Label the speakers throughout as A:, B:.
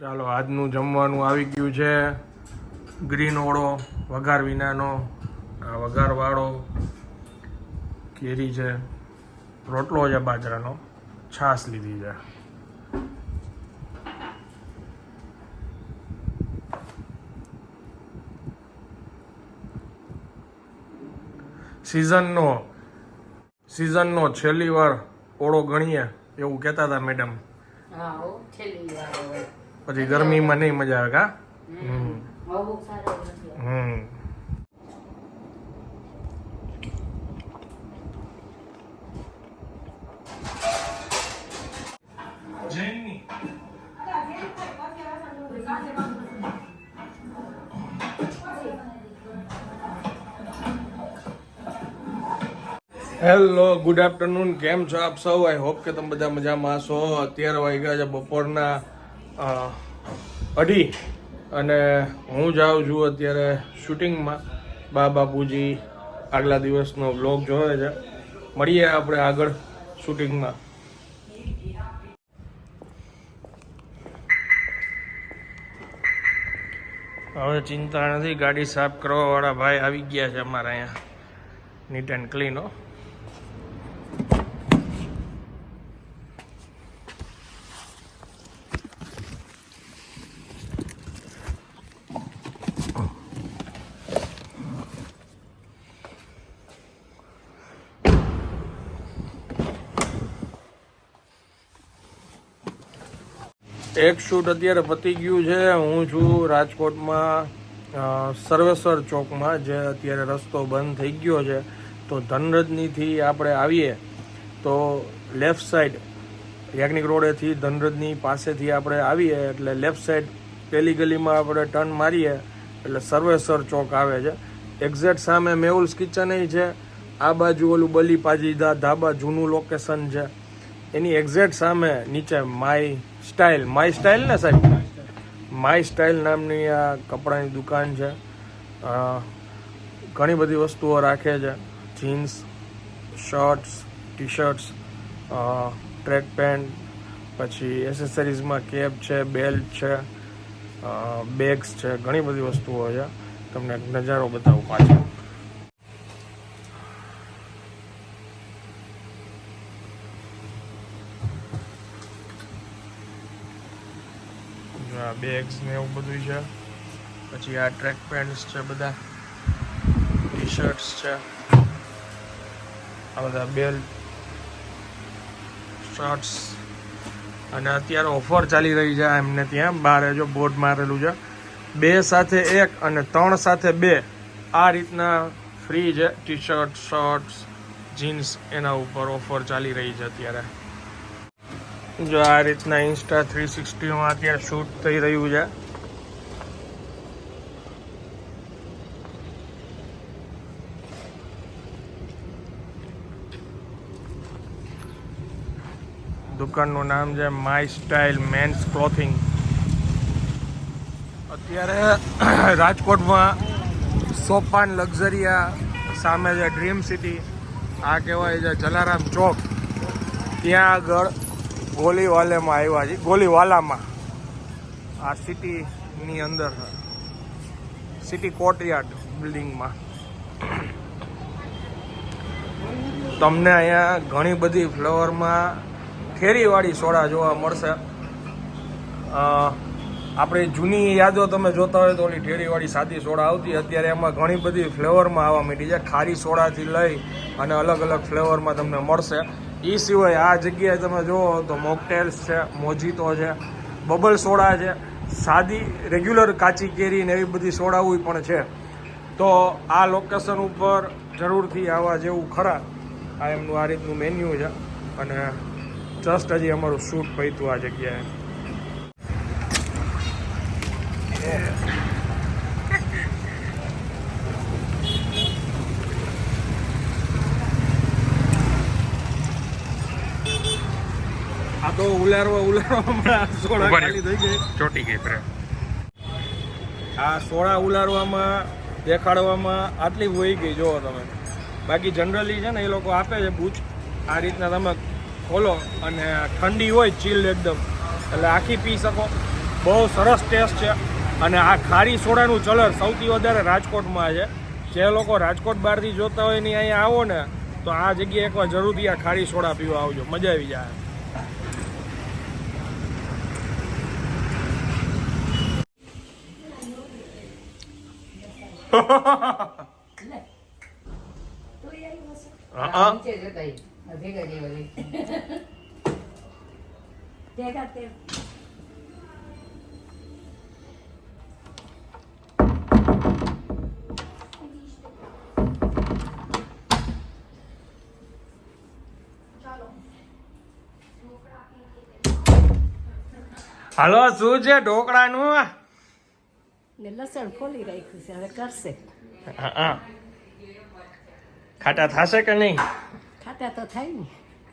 A: ચાલો, આજનું જમવાનું આવી ગયું છે. ગ્રીન ઓળો, વઘાર વિનાનો. આ વઘારવાળો કેરી છે. રોટલો છે બાજરાનો. છાશ લીધી છે. સિઝનનો સિઝનનો છેલ્લી વાર ઓળો ગણીએ એવું કહેતા હતા મેડમ.
B: હા છેલ્લી વાર
A: પછી ગરમીમાં નહીં મજા આવે કા હમ
B: હવે બહુ સારો નથી
A: હમ જૈનની હેલો ગુડ આફ્ટરનૂન કેમ છો આપ સૌ આઈ હોપ કે તમે બધા મજામાં હશો અત્યારે વાગ્યા છે બપોરના અ, અઢી. અને હું જાઉં છું અત્યારે શૂટિંગમાં. બા બાપુજી આગલા દિવસનો બ્લોગ જોવે છે. મળીએ આપણે આગળ શૂટિંગમાં. હવે ચિંતા નથી, ગાડી સાફ કરવાવાળા ભાઈ આવી ગયા છે અમારા અહીંયા. નીટ એન્ડ ક્લીન એક શૂટ અત્યારે પતી ગયું છે. હું છું રાજકોટમાં સર્વેશ્વર ચોકમાં, જે અત્યારે રસ્તો બંધ થઈ ગયો છે. તો ધનરજનીથી આપણે આવીએ. તો લેફ્ટ સાઈડ યાજ્ઞિક રોડેથી ધનરજની પાસેથી આપણે આવીએ. એટલે લેફ્ટ સાઈડ પહેલી ગલીમાં આપણે ટર્ન મારીએ. એટલે સર્વેશ્વર ચોક આવે છે. એક્ઝેક્ટ સામે મેહુલ્સ કિચન છે. આ બાજુ ઓલું બલી પાજીદા ધાબા જૂનું લોકેશન છે. એની એક્ઝેક્ટ સામે નીચે માય સ્ટાઇલ માય સ્ટાઇલ ને સાહેબ? માય સ્ટાઇલ નામની આ કપડાની દુકાન છે. ઘણી બધી વસ્તુઓ રાખે છે. Jeans shirts T shirts track pant પછી એસેસરીઝમાં કેપ છે બેલ્ટ છે બેગ્સ છે, ઘણી બધી વસ્તુઓ છે. તમને નજારો બતાવું પાછળ જો આ બેગ્સ ને એવું બધું છે. પછી આ ટ્રેક પેન્ટ્સ છે બધા. ટી શર્ટ્સ છે. આ બધા બેલ્ટ શર્ટ્સ અને અત્યારે ઓફર ચાલી રહી છે એમને ત્યાં. બહાર જો બોર્ડ મારેલું છે. બે સાથે એક અને ત્રણ સાથે બે. આ રીતના ફ્રી છે. ટી શર્ટ શર્ટ્સ જીન્સ એના ઉપર ઓફર ચાલી રહી છે અત્યારે. જો આ રીતના ઇન્સ્ટા થ્રી સિક્સટીમાં અત્યારે શૂટ થઈ રહ્યું છે. દુકાનનું નામ છે માય સ્ટાઇલ મેન્સ ક્લોથિંગ અત્યારે રાજકોટમાં સોપાન લક્ઝરિયા સામે છે ડ્રીમ સિટી આ કહેવાય છે જલારામ ચોક. ત્યાં આગળ ગોલીવાલેમાં આવ્યા છે. ગોલીવાલામાં. આ સિટીની અંદર. સિટી કોર્ટયાર્ડ બિલ્ડિંગમાં. તમને અહીંયા ઘણી બધી ફ્લેવરમાં ઠેરીવાળી સોડા જોવા મળશે. આપણે જૂની યાદો તમે જોતા હોય તો ઓલી ઠેરીવાળી સાદી સોડા આવતી. અત્યારે એમાં ઘણી બધી ફ્લેવરમાં આવવા માંડી છે. ખારી સોડાથી લઈ અને અલગ અલગ ફ્લેવરમાં તમને મળશે. એ સિવાય આ જગ્યાએ તમે જુઓ તો મોકટેલ્સ છે મોજીતો છે બબલ સોડા છે, સાદી રેગ્યુલર કાચી કેરી ને એવી બધી સોડાઓ પણ છે. તો આ લોકેશન ઉપર જરૂરથી આવવા જેવું ખરા. આ એમનું આ રીતનું મેન્યુ છે અને જસ્ટ હજી અમારું શૂટ પૈતું આ જગ્યાએ. તો ઉલારવા ઉલારવા હમણાં સોડા ખાલી થઈ ગઈ.
C: ચોટી ગઈ પ્રેમ
A: આ સોડા ઉલારવામાં દેખાડવામાં આટલી વહી ગઈ જુઓ તમે. બાકી જનરલી છે ને એ લોકો આપે છે બૂચ આ રીતના તમે ખોલો અને ઠંડી હોય ચીલ એકદમ. એટલે આખી પી શકો. બહુ સરસ ટેસ્ટ છે. અને આ ખારી સોડાનું ચલણ સૌથી વધારે રાજકોટમાં છે. જે લોકો રાજકોટ બહારથી જોતા હોય ને અહીંયા આવો ને તો આ જગ્યાએ એકવાર જરૂરથી આ ખારી સોડા પીવા આવજો. મજા આવી જાય હા
B: નીચે જતા ઈ. આ ભેગા જ એવા રે. ભેગા તે
A: હાલો શું છે ઢોકળાનું?
C: ને લસણ ખોલી રાખ્યું છે હવે કરશે
A: હા, હા. ખાટા થશે કે નહીં
C: ખાટા તો થાય ને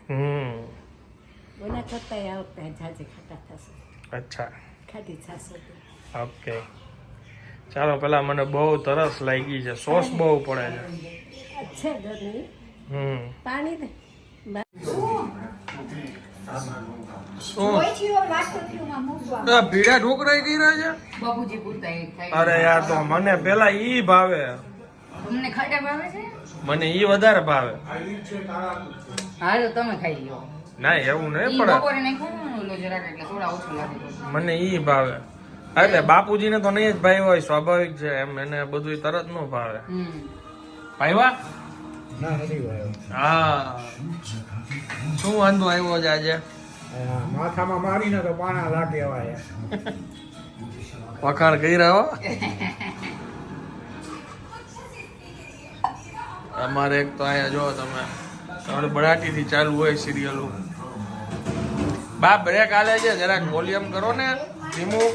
A: હમ
C: ઓના કરતા આ વખતે જાજે ખાટા થશે
A: અચ્છા
C: ખાટી થશે
A: ઓકે ચાલો પેલા મને બહુ તરસ લાગી છે સોસ બહુ પડે છે
C: અચ્છા ગરમી
A: હમ
C: પાણી દે
A: ભીડા ઢોકળા કર્યા છે?
B: બાપુજી પૂરતા
A: અરે યાર તો મને પેલા ઈ ભાવે.
B: તમને ખાટા ભાવે છે?
A: મને ઈ વધારે ભાવે.
B: તમે ખાઈ લ્યો.
A: ના એવું નહીં પડે.
B: બપોરે નહીં ખાવાનું ઓલો જરાક એટલે થોડા ઓછું લાગે.
A: મને ઈ ભાવે. એટલે બાપુજીને તો નહીં જ ભાઈ હોય સ્વાભાવિક છે. એમ એને બધું તરત નો ભાવે. ભાઈવા? હા. શું વાંધો આવ્યો છે આજે?
D: માથામાં મારીને તો પાણા લાગે એવા
A: વખાણ કહી રહ્યો અમારે એક તો અહીંયા જો તમે તમારે બરાટી થી ચાલુ હોય સિરિયલો બા બ્રેક આલે છે જરાક વોલ્યુમ કરો ને ધીમું.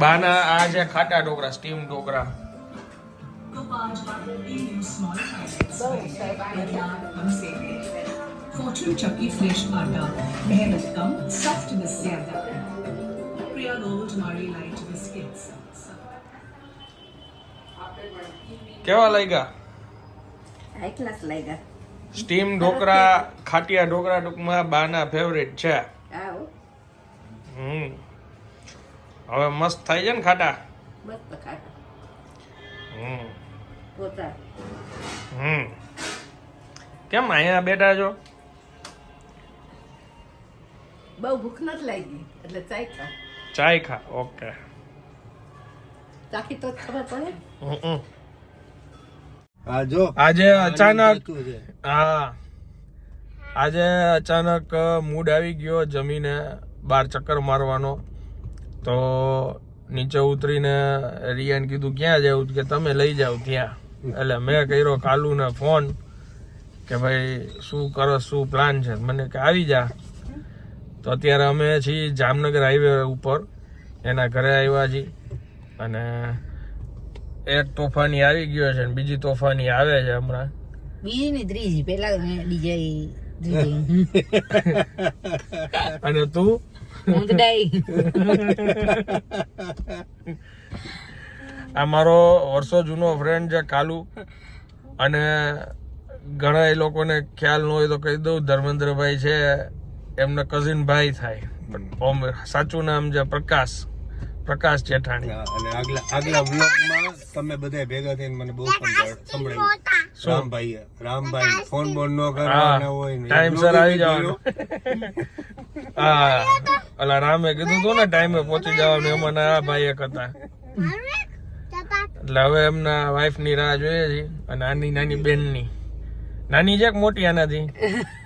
A: બાના આ છે ખાટા ઢોકળા સ્ટીમ જાઓ.
E: Fortune Chucky Fresh Atta. Mehnat Kam, Softness Zyada. Priya Gold Marie Light Biscuits.
A: કેવા લાગ્યા
C: હાઈ ક્લાસ લાગ્યા
A: સ્ટીમ ઢોકળા ખાટિયા ઢોકળા ટૂંકમાં બાના ફેવરેટ છે હમ હવે મસ્ત થાય છે ને ખાટા
C: મસ્ત ખાટા
A: હમ. કેમ અહીંયા બેઠા છો?
C: બહુ ભૂખ નથી લાગી એટલે ચાખ્યા
A: ચાય ખા ઓકે.
C: ચાખી તો ખબર પડે.
A: હમ. આજે અચાનક હા. આજે અચાનક મૂડ આવી ગયો જમીને બાર ચક્કર મારવાનો. તો નીચે ઉતરીને રિયાને કીધું ક્યાં જાવ કે તમે લઈ જાઓ ત્યાં. એટલે મેં કર્યો કાલુને ફોન કે ભાઈ શું કરો શું પ્લાન છે? મને કે આવી જા. તો અત્યારે અમે છીએ જામનગર હાઈવે ઉપર. એના ઘરે આવ્યા છીએ. અને એક તોફાની આવી ગયો છે ને બીજી તોફાની આવે છે હમણાં.
B: બીજી ને ત્રીજી પેલા ડીજે
A: અને તું?
B: હું તો ડાઈ
A: આ મારો વર્ષો જૂનો ફ્રેન્ડ છે કાલુ. અને ઘણા એ લોકોને ખ્યાલ ન હોય તો કહી દઉં ધર્મેન્દ્રભાઈ છે એમના કઝિન ભાઈ થાય. પણ સાચું નામ છે પ્રકાશ પ્રકાશ જેઠાણી.
D: અને આગલા આગલા વ્લોગમાં તમે બધા ભેગા થઈને મને બહુ સંભળાવ્યું સંભળાવ્યું રામભાઈ રામભાઈ ફોન બોન ન કરવાનો હોય ને
A: ટાઈમ સર આવી જવાનું. હા અલા રામે કીધું તો ને ટાઈમે પહોંચી જવાનું એમાં આ ભાઈ એક હતા એટલે હવે એમના વાઈફની રાહ જોઈએ છે અને આની નાની બેનની. નાની છે કે મોટી આનાથી?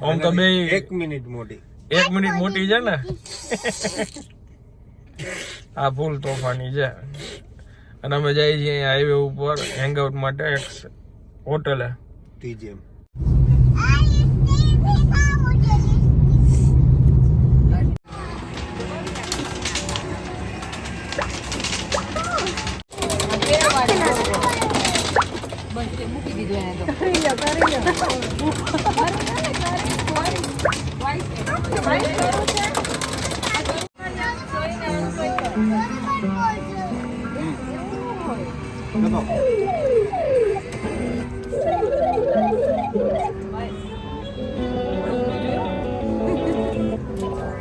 A: આમ તો બે
D: એક મિનિટ મોટી.
A: એક મિનિટ મોટી છે ને? આ ફૂલ તોફાની છે. અને અમે જઈએ છીએ હાઈવે ઉપર હેંગઆઉટ માટે એક હોટલે
D: ટીજીએમ
B: મૂકી દીધું એને તો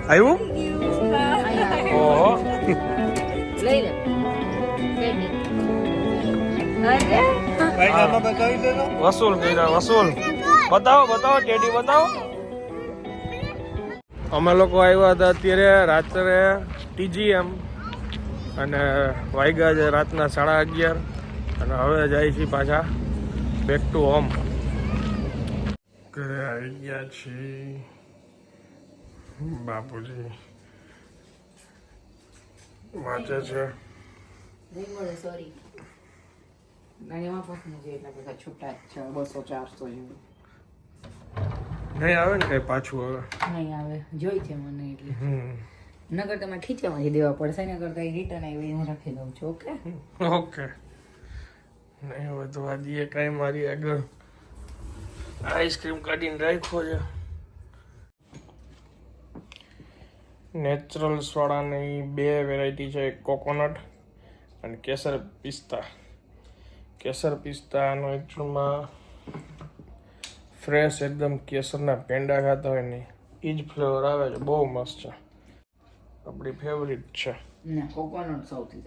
A: આવ્યું વસૂલ કર્યા વસૂલ. બતાવો બતાવો ટેડી બતાવો. અમે લોકો આવ્યા હતા અત્યારે રાત્રે ટીજીએમ અને વાગ્યા છે રાતના સાડા અગિયાર. અને હવે જાય છે પાછા બેક ટુ હોમ ઘરે આવી ગયા છીએ. બાપુજી વાંચે છે.
B: સોરી ગાડીમાં પસંદ છે એટલે બધા છૂટા છે બસો ચારસો જેવું.
A: નહીં આવે ને કઈ પાછું હવે?
B: નહીં આવે જોઈ છે મને એટલે. નગર તમે ખીચામાંથી દેવા પડશે નગર કઈ રિટર્ન આવી હું રાખી દઉં છું ઓકે?
A: ઓકે. નહીં હવે તો આજે કાંઈ મારી આગળ આઈસ્ક્રીમ કાઢીને રાખ્યો છે. નેચરલ્સ વાળાની બે વેરાયટી છે કોકોનટ અને કેસર પિસ્તા. કેસર પિસ્તાનો એકચુઅલમાં ફ્રેશ એકદમ કેસરના પેંડા ખાતા હોય ને એ જ ફ્લેવર આવે છે. બહુ મસ્ત છે. આપણી ફેવરિટ છે.
B: કોકોનટ સૌથી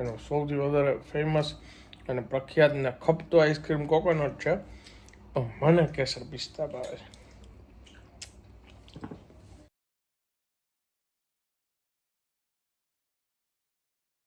A: એનો સૌથી વધારે ફેમસ અને પ્રખ્યાત ને ખપતો આઈસ્ક્રીમ કોકોનટ છે. પણ મને કેસર પિસ્તા ભાવે છે.